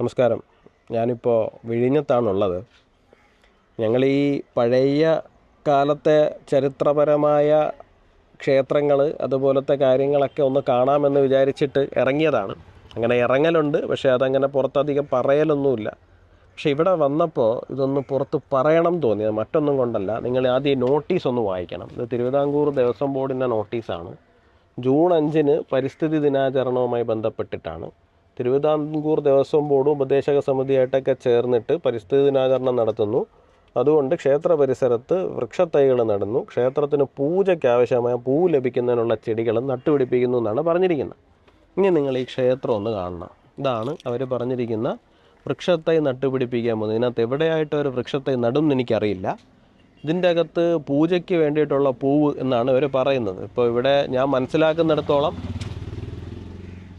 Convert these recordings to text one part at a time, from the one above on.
നമസ്കാരം. ഞാനിപ്പോൾ വിഴിഞ്ഞത്താണുള്ളത്. ഞങ്ങൾ ഈ പഴയ കാലത്തെ ചരിത്രപരമായ ക്ഷേത്രങ്ങൾ അതുപോലത്തെ കാര്യങ്ങളൊക്കെ ഒന്ന് കാണാമെന്ന് വിചാരിച്ചിട്ട് ഇറങ്ങിയതാണ്. അങ്ങനെ ഇറങ്ങലുണ്ട് പക്ഷേ അതങ്ങനെ പുറത്തധികം പറയലൊന്നുമില്ല. പക്ഷേ ഇവിടെ വന്നപ്പോൾ ഇതൊന്ന് പുറത്ത് പറയണം തോന്നിയത് മറ്റൊന്നും കൊണ്ടല്ല. നിങ്ങൾ ആദ്യം നോട്ടീസ് ഒന്ന് വായിക്കണം. ഇത് തിരുവിതാംകൂർ ദേവസ്വം ബോർഡിന്റെ നോട്ടീസാണ്. ജൂൺ അഞ്ചിന് പരിസ്ഥിതി ദിനാചരണവുമായി ബന്ധപ്പെട്ടിട്ടാണ്. തിരുവിതാംകൂർ ദേവസ്വം ബോർഡും ഉപദേശക സമിതിയായിട്ടൊക്കെ ചേർന്നിട്ട് പരിസ്ഥിതി ദിനാചരണം നടത്തുന്നു. അതുകൊണ്ട് ക്ഷേത്ര പരിസരത്ത് വൃക്ഷത്തൈകൾ നടന്നു. ക്ഷേത്രത്തിന് പൂജയ്ക്ക് ആവശ്യമായ പൂ ലഭിക്കുന്നതിനുള്ള ചെടികൾ നട്ടുപിടിപ്പിക്കുന്നു എന്നാണ് പറഞ്ഞിരിക്കുന്നത്. ഇനി നിങ്ങൾ ഈ ക്ഷേത്രം ഒന്ന് കാണണം. ഇതാണ് അവർ പറഞ്ഞിരിക്കുന്ന വൃക്ഷത്തൈ നട്ടുപിടിപ്പിക്കാൻ പോകുന്നത്. ഇതിനകത്ത് എവിടെയായിട്ട് ഒരു വൃക്ഷത്തൈ നടും എന്ന് എനിക്കറിയില്ല. ഇതിന്റെ അകത്ത് പൂജയ്ക്ക് വേണ്ടിയിട്ടുള്ള പൂവ് എന്നാണ് ഇവർ പറയുന്നത്. ഇപ്പോൾ ഇവിടെ ഞാൻ മനസ്സിലാക്കുന്നിടത്തോളം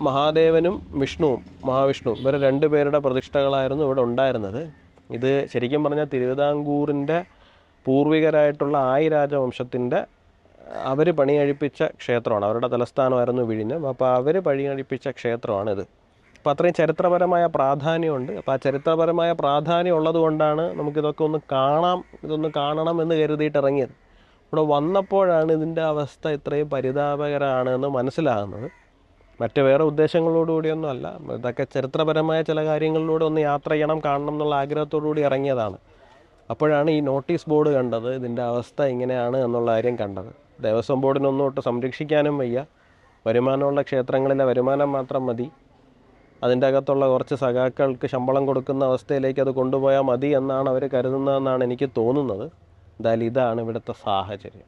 മഹാദേവനും വിഷ്ണുവും മഹാവിഷ്ണുവും ഇവർ രണ്ടുപേരുടെ പ്രതിഷ്ഠകളായിരുന്നു ഇവിടെ ഉണ്ടായിരുന്നത്. ഇത് ശരിക്കും പറഞ്ഞാൽ തിരുവിതാംകൂറിന്റെ പൂർവികരായിട്ടുള്ള ആയി രാജവംശത്തിന്റെ അവർ പണിയഴിപ്പിച്ച ക്ഷേത്രമാണ്. അവരുടെ തലസ്ഥാനമായിരുന്നു വിഴിഞ്ഞം. അപ്പോൾ അവർ പണിയഴിപ്പിച്ച ക്ഷേത്രമാണിത്. അപ്പോൾ അത്രയും ചരിത്രപരമായ പ്രാധാന്യമുണ്ട്. അപ്പോൾ ആ ചരിത്രപരമായ പ്രാധാന്യം ഉള്ളതുകൊണ്ടാണ് നമുക്കിതൊക്കെ ഒന്ന് കാണാം ഇതൊന്ന് കാണണം എന്ന് കരുതിയിട്ട് ഇറങ്ങിയത്. ഇവിടെ വന്നപ്പോഴാണ് ഇതിന്റെ അവസ്ഥ ഇത്രയും പരിതാപകരമാണെന്ന് മനസ്സിലാകുന്നത്. മറ്റ് വേറെ ഉദ്ദേശങ്ങളോടുകൂടിയൊന്നും അല്ല ഇതൊക്കെ ചരിത്രപരമായ ചില കാര്യങ്ങളിലൂടെ ഒന്ന് യാത്ര ചെയ്യണം കാണണം എന്നുള്ള ആഗ്രഹത്തോടു കൂടി ഇറങ്ങിയതാണ്. അപ്പോഴാണ് ഈ നോട്ടീസ് ബോർഡ് കണ്ടത് ഇതിന്റെ അവസ്ഥ ഇങ്ങനെയാണ് എന്നുള്ള കാര്യം കണ്ടത്. ദേവസ്വം ബോർഡിനൊന്നും ഒട്ട് സംരക്ഷിക്കാനും വയ്യ. വരുമാനമുള്ള ക്ഷേത്രങ്ങളിലെ വരുമാനം മാത്രം മതി. അതിന്റെ അകത്തുള്ള കുറച്ച് സഖാക്കൾക്ക് ശമ്പളം കൊടുക്കുന്ന അവസ്ഥയിലേക്ക് അത് കൊണ്ടുപോയാൽ മതി എന്നാണ് അവർ കരുതുന്നതെന്നാണ് എനിക്ക് തോന്നുന്നത്. എന്തായാലും ഇതാണ് ഇവിടുത്തെ സാഹചര്യം.